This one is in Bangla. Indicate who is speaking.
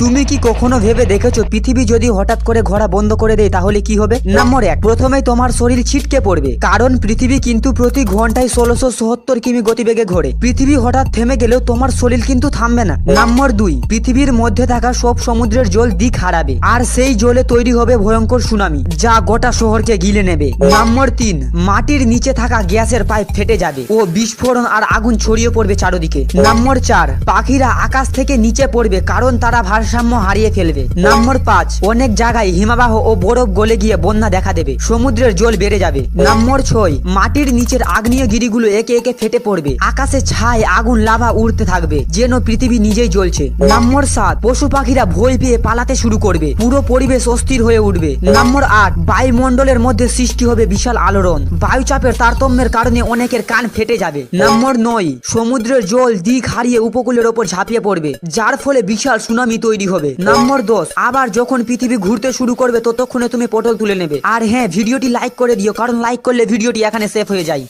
Speaker 1: তুমি কি কখনো ভেবে দেখেছ, পৃথিবী যদি হঠাৎ করে ঘোরা বন্ধ করে দেয়, তাহলে কি হবে? নম্বর এক, প্রথমেই তোমার শরীর ছিটকে পড়বে, কারণ পৃথিবী কিন্তু প্রতি ঘন্টায় ষোলোশো সত্তর কিমি গতিবেগে ঘোরে। পৃথিবী হঠাৎ থেমে গেলেও তোমার শরীর কিন্তু থামবে না। নম্বর দুই, পৃথিবীর মধ্যে থাকা সব সমুদ্রের জল দিক হারাবে, আর সেই জলে তৈরি হবে ভয়ঙ্কর সুনামি, যা গোটা শহরকে গিলে নেবে। নম্বর তিন, মাটির নিচে থাকা গ্যাসের পাইপ ফেটে যাবে ও বিস্ফোরণ আর আগুন ছড়িয়ে পড়বে চারদিকে। নম্বর চার, পাখিরা আকাশ থেকে নিচে পড়বে, কারণ তারা ভারসাম্য হারিয়ে ফেলবে। নম্বর পাঁচ, অনেক জায়গায় হিমাবাহ ও বরফ গলে গিয়ে বন্যা দেখা দেবে। সমুদ্রের জল বেড়ে যাবে। নম্বর ছয়, মাটির নিচের আগ্নেয় গিরিগুলো একে একে ফেটে পড়বে। আকাশে ছাই আগুন লাভা উড়তে থাকবে, যেন পৃথিবী নিজেই জ্বলছে। নম্বর সাত, পশু পাখিরা ভয় পেয়ে পালাতে শুরু করবে। পুরো পরিবেশ অস্থির হয়ে উঠবে। নম্বর আট, বায়ুমণ্ডলের মধ্যে সৃষ্টি হবে বিশাল আলোড়ন। বায়ুচাপের তারতম্যের কারণে অনেকের কান ফেটে যাবে। নম্বর নয়, সমুদ্রের জল দিক হারিয়ে উপকূলের ওপর ঝাঁপিয়ে পড়বে, যার ফলে বিশাল সুনামি তৈরি হবে। নম্বর দশ আবার যখন পৃথিবী ঘুরতে শুরু করবে ততক্ষণে তুমি পটল তুলে নেবে। আর হ্যাঁ ভিডিওটি লাইক করে দিও কারণ লাইক করলে ভিডিওটি এখানে সেভ হয়ে যায়।